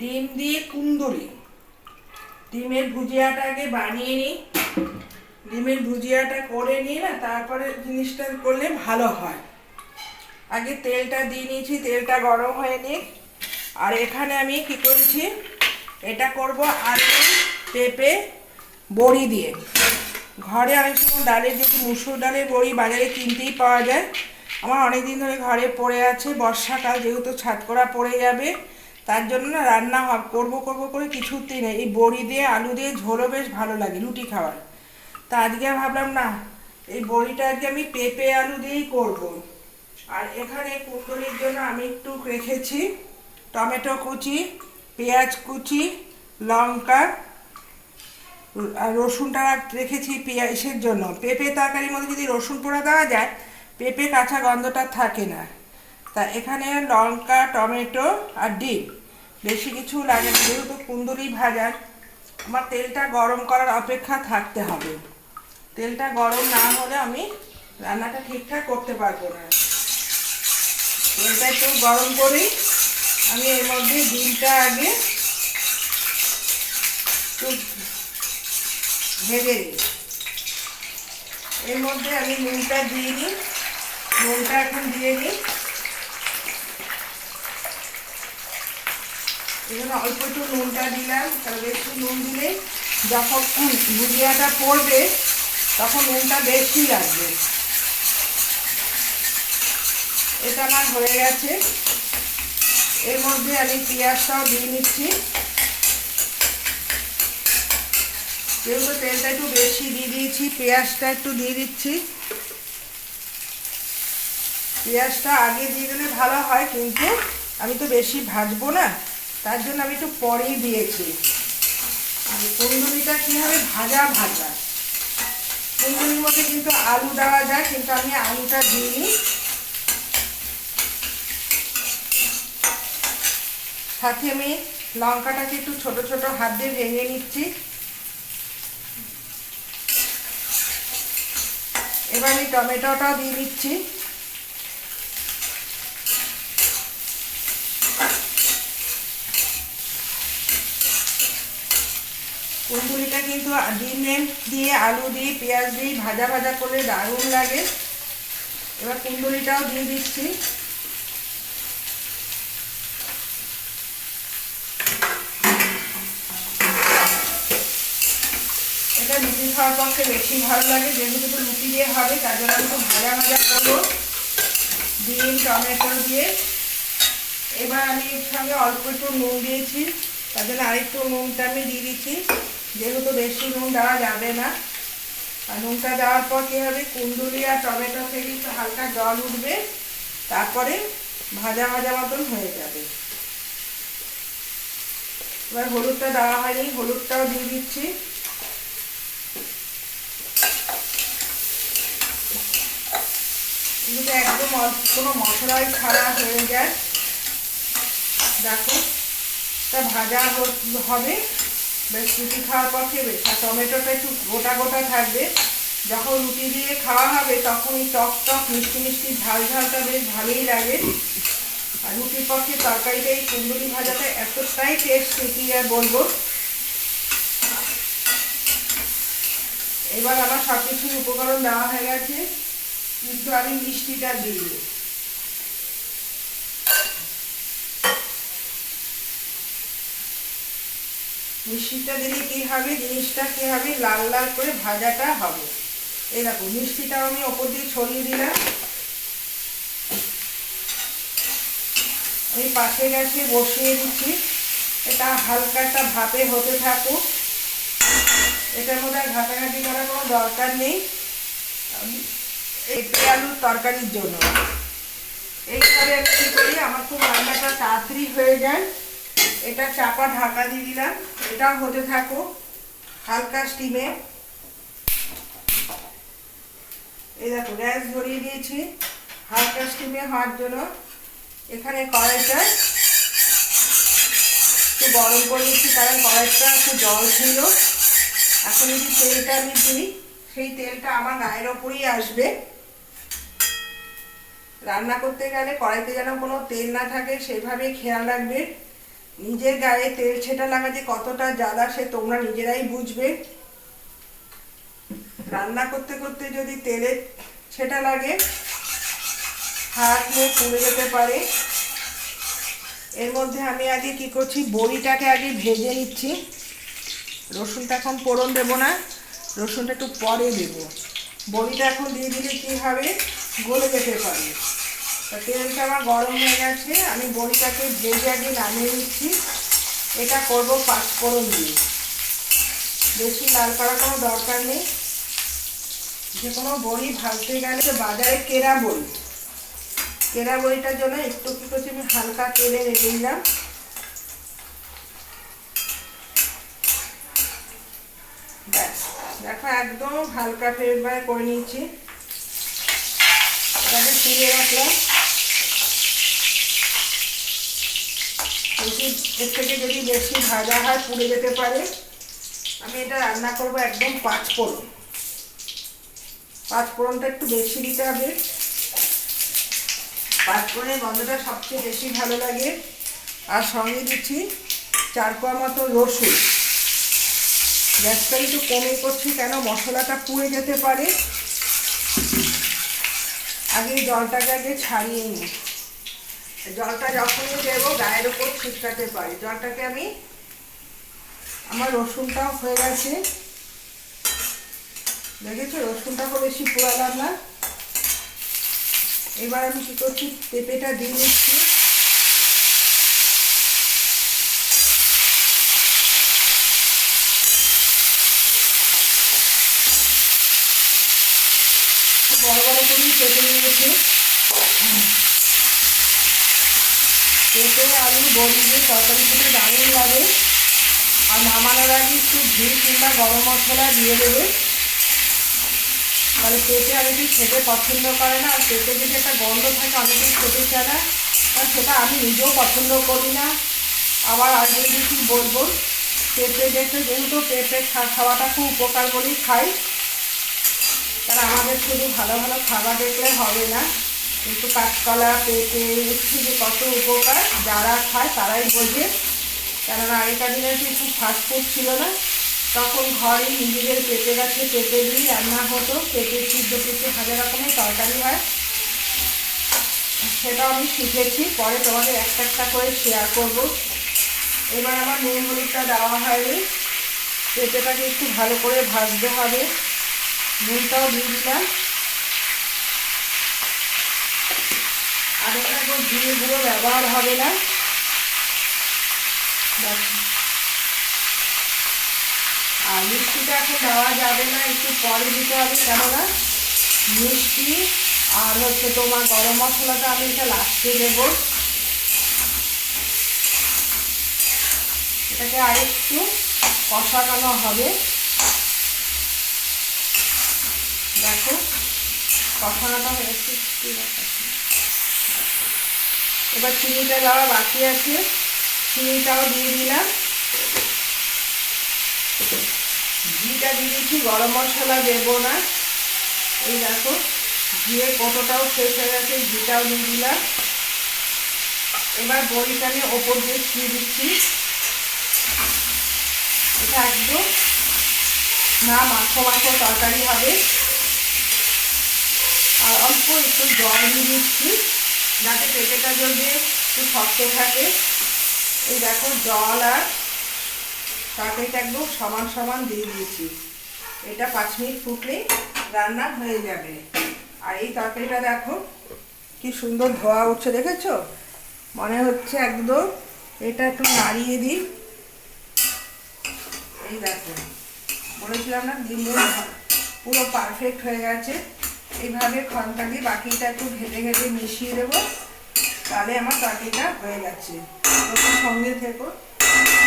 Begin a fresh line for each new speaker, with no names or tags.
ডিম দিয়ে কুন্দরি। ডিমের ভুজিয়াটা আগে বানিয়ে নিই। ডিমের ভুজিয়াটা করে নিয়ে না, তারপরে জিনিসটা করলে ভালো হয়। আগে তেলটা দিয়ে নিয়েছি, তেলটা গরম হয়ে নিই আর এখানে আমি কি করেছি, এটা করব আলু, পেঁপে, বড়ি দিয়ে। ঘরে অনেক সময় ডালের যদি মুসুর ডালের বড়ি বাজারে কিনতেই পাওয়া যায়। আমার অনেক দিন ধরে ঘরে পড়ে আছে, বর্ষাকাল যেহেতু ছাদ করা পড়ে যাবে। তার জন্য না রান্না হব করব করব করে কিছুতেই নেই। এই বড়ি দিয়ে, আলু দিয়ে ঝোলও বেশ ভালো লাগে, রুটি খাওয়ার। তা আজকে ভাবলাম না, এই বড়িটা আজকে আমি পেঁপে আলু দিয়েই করব। আর এখানে কুন্দরির জন্য আমি একটু রেখেছি টমেটো কুচি, পেঁয়াজ কুচি, লঙ্কা, আর রসুনটা রেখেছি পেঁয়াজের জন্য। পেঁপে তরকারির মধ্যে যদি রসুন পোড়া দেওয়া যায়, পেঁপে কাঁচা গন্ধটা থাকে না। তা এখানে লঙ্কা, টমেটো আর ডিম। বেশি কিছু লাগে না, যেহেতু কুন্দুরি ভাজার আমার তেলটা গরম করার অপেক্ষা থাকতে হবে। তেলটা গরম না হলে আমি রান্নাটা ঠিকঠাক করতে পারব না। তেলটা একটু গরম করি। আমি এর মধ্যে ডিমটা আগে একটু ভেজে নিই। এর মধ্যে আমি নুনটা দিয়ে নিই নুনটা এখন দিয়ে নিই এখানে অল্প একটু নুনটা দিলাম। তাহলে বেশি নুন দিলে যখন ভুজিয়াটা পড়বে, তখন নুনটা বেশি লাগবে। এটা আমার হয়ে গেছে। এর মধ্যে আমি পেঁয়াজটাও দিয়ে নিচ্ছি। যেহেতু তেলটা একটু বেশি দিয়ে দিয়েছি, পেঁয়াজটা একটু দিয়ে দিচ্ছি। পেঁয়াজটা আগে দিয়ে দিলে ভালো হয়, কিন্তু আমি তো বেশি ভাজবো না। তার জন্য আমি একটু পরেই দিয়েছি। আর কুন্দুরিটা কী হবে ভাজা ভাজা। কুন্দুরির মধ্যে কিন্তু আলু দেওয়া যায়, কিন্তু আমি আলুটা দিইনি। সাথে আমি লঙ্কাটাকে একটু ছোট ছোট হাত দিয়ে ভেঙে নিচ্ছি। এবার আমি টমেটোটাও দিয়ে দিচ্ছি। কুন্দুরিটা কিন্তু ডিমে দিয়ে, আলু দিয়ে, পেঁয়াজ দিয়ে ভাজা ভাজা করলে দারুণ লাগে। এবার কুন্দুরিটাও দিয়ে দিচ্ছি। এটা লুচি খাওয়ার পক্ষে বেশি ভালো লাগে, যেহেতু তো লুচি দিয়ে হবে, তার জন্য আমি ভাজা ভাজা করব। ডিম, টমেটো দিয়ে। এবার আমি এর সঙ্গে অল্প একটু নুন দিয়েছি, তার জন্য আরেকটু নুনটা আমি দিয়ে দিচ্ছি। যেহেতু বেশি নুন দেওয়া যাবে না, আর নুনটা দেওয়ার পর কী হবে? কুন্দুরি আর টমেটো থেকে হালকা জল উঠবে, তারপরে ভাজা ভাজা মতন হয়ে যাবে। এবার হলুদটা দেওয়া হয়নি, হলুদটাও দিয়ে দিচ্ছি। কিন্তু একদম কোনো মশলাই ছাড়া হয়ে যায়। দেখো, তা ভাজা হবে। বেশ রুটি খাওয়ার পর বেশ আর টমেটোটা একটু গোটা গোটা থাকবে। যখন রুটি দিয়ে খাওয়া হবে, তখন টক টক, মিষ্টি মিষ্টি, ঝাল ঝালটা বেশ ভালোই লাগে। আর রুটির পক্ষে তরকারিটা এই কুন্দুরি ভাজাটা এতটাই টেস্ট কি আর বলব? এবার আমার সব কিছুর উপকরণ দেওয়া হয়ে গেছে। কিন্তু আমি মিষ্টিটা দিই মিষ্টিটা দিলে কি হবে? জিনিসটা কি হবে? লাল লাল করে ভাজাটা হবে। এই দেখো, মিষ্টিটাও আমি ওপর দিয়ে ছড়িয়ে দিলাম। আমি পাশে গ্যাসে বসিয়ে দিচ্ছি। এটা হালকা একটা ভাপে হতে থাকুক। এটার মধ্যে আর ঘাটাঘাটি করার কোনো দরকার নেই। পেঁপে আলুর তরকারির জন্য। এইভাবে কী করি আমার খুব রান্নাটা তাড়াতাড়ি হয়ে যায়। এটা চাপা ঢাকা দিয়ে দিলাম। এটাও হতে থাকো হালকা স্টিমে এই দেখো, গ্যাস ধরিয়ে দিয়েছি। হালকা স্টিমে হওয়ার জন্য এখানে কড়াইটা একটু গরম করে দিচ্ছি কারণ কড়াইটা একটু জল ছিল। এখন যদি তেলটা আমি দিই। সেই তেলটা আমার গায়ের ওপরেই আসবে। রান্না করতে গেলে কড়াইতে যেন কোনো তেল না থাকে, সেভাবেই খেয়াল রাখবে। নিজের গায়ে তেল ছেটা লাগা যে কতটা জ্বালা সে তোমরা নিজেরাই বুঝবে? রান্না করতে করতে যদি তেলের ছেটা লাগে, হাত মুখ পুড়ে যেতে পারে। এর মধ্যে আমি আগে কি করছি, বড়িটাকে আগে ভেজে নিচ্ছি। রসুনটা এখন ফোড়ন দেবো না, রসুনটা একটু পরে দেবো। বড়িটা এখন দিয়ে দিলে কী হবে? গলে যেতে পারে। তা তেলটা আমার গরম হয়ে গেছে, আমি বড়িটাকে ভেজে আগে নামিয়ে নিচ্ছি। এটা করব পাঁচফোড়ন দিয়ে। বেশি লাল করার কোনো দরকার নেই। যে কোনো বড়ি ভাজতে গেলে বাজারে কেরা বড়ি? কেরা বড়িটার জন্য একটু কী করছি আমি হালকা তেলে রেখে ব্যাস, দেখো একদম হালকা ফ্লেভার করে নিয়েছি। এটাকে তুলে রাখলাম। যদি এর থেকে যদি বেশি ভাজা হয়, পুড়ে যেতে পারে। আমি এটা রান্না করব একদম পাঁচ ফোড়ন। পাঁচ ফোড়নটা একটু বেশি দিতে হবে। পাঁচ ফোড়নের গন্ধটা সবচেয়ে বেশি ভালো লাগে। আর সঙ্গে দিচ্ছি চার কোয়া মতো রসুন। গ্যাসটা একটু কমে করছি কেন মশলাটা পুড়ে যেতে পারে। আগে জলটাকে আগে ছাড়িয়ে নিই। জলটা যখনই দেবো গায়ের ওপর ছিটকাতে পারি। জলটাকে আমি আমার রসুনটাও হয়ে গেছে। দেখেছ? রসুনটাকে বেশি পোড়ালাম না। এবার আমি কী করছি? পেঁপেটা দিয়ে নিচ্ছি বড় বড় করেই কেটে নিয়েছি। পেঁপে আলু বড়ি দিয়ে তরকারি খেতে দারুণ লাগে। আর নামানোর আগে একটু ঘি কিংবা গরম মশলা দিয়ে দেবে। তাহলে পেঁপে অনেকেই খেতে পছন্দ করে না, আর পেঁপে যদি একটা গন্ধ থাকে, অনেকেই খেতে চায় না। আর সেটা আমি নিজেও পছন্দ করি না। আবার আজকে কি বলব পেঁপে দেখে যেহেতু পেঁপে খাওয়াটা খুব উপকার বলেই খাই। তারা আমাদের শুধু ভালো ভালো খাবার দেখলে হবে না। কিন্তু কাঁচকলা, পেঁপে উচ্ছে যে কত উপকার যারা খায় তারাই বোঝে। কেননা আগেকার দিনে কিছু ফাস্টফুড ছিল না। তখন ঘরে নিজেদের পেঁপে গাছে পেঁপে দিয়ে রান্না হতো। পেঁপে সিদ্ধ পেঁপে হাজার রকমের তরকারি হয়। সেটা আমি শিখেছি। পরে তোমাদের একটা একটা করে শেয়ার করব। এবার আমার নুন হলুদটা দেওয়া হয়নি। পেঁপেটাকে একটু ভালো করে ভাজতে হবে। নুনটাও দিয়ে দিলাম। একদম জিরে গুঁড়ো ব্যবহার হবে না। আর মিষ্টিটা এখন দেওয়া যাবে না, একটু পরে দিতে হবে, কেননা মিষ্টি আর হচ্ছে তোমার গরম মশলাটা আমি এটা লাস্টে দেব। এটাকে আরেকটু কষানো হবে। দেখো, কষানোটা হয়েছে এবার চিনিটা দেওয়া বাকি আছে। চিনিটাও দিয়ে দিলাম। ঘিটা দিয়ে দিচ্ছি গরম মশলা দেবো না। এই দেখো, ঘিয়ে কতটাও শেষ হয়ে গেছে, ঘিটাও দিয়ে দিলাম। এবার বড়িটা নিয়ে ওপর দিয়ে দিয়ে দিচ্ছি। এটা একদম না মাখো মাখো তরকারি হবে। আর অল্প একটু জল দিয়ে দিচ্ছি। যাতে পেঁপেটা যদি একটু শক্ত থাকে। এই দেখো, জল আর তরকারিটা একদম সমান সমান দিয়ে দিয়েছি। এটা পাঁচ মিনিট ফুটলেই রান্না হয়ে যাবে। আর এই তরকারিটা দেখো, কি সুন্দর ধোয়া উঠছে, দেখেছ? মনে হচ্ছে একদম এটা একটু নাড়িয়ে দিই। এই দেখো, বলেছিলাম না ডিমের পুরো পারফেক্ট হয়ে গেছে। এইভাবে খন্তা দিয়ে বাকিটা একটু ঘেটে ঘেটে মিশিয়ে দেবো। তাহলে আমার বাকিটা হয়ে গেছে তোমরা সঙ্গে থেকো।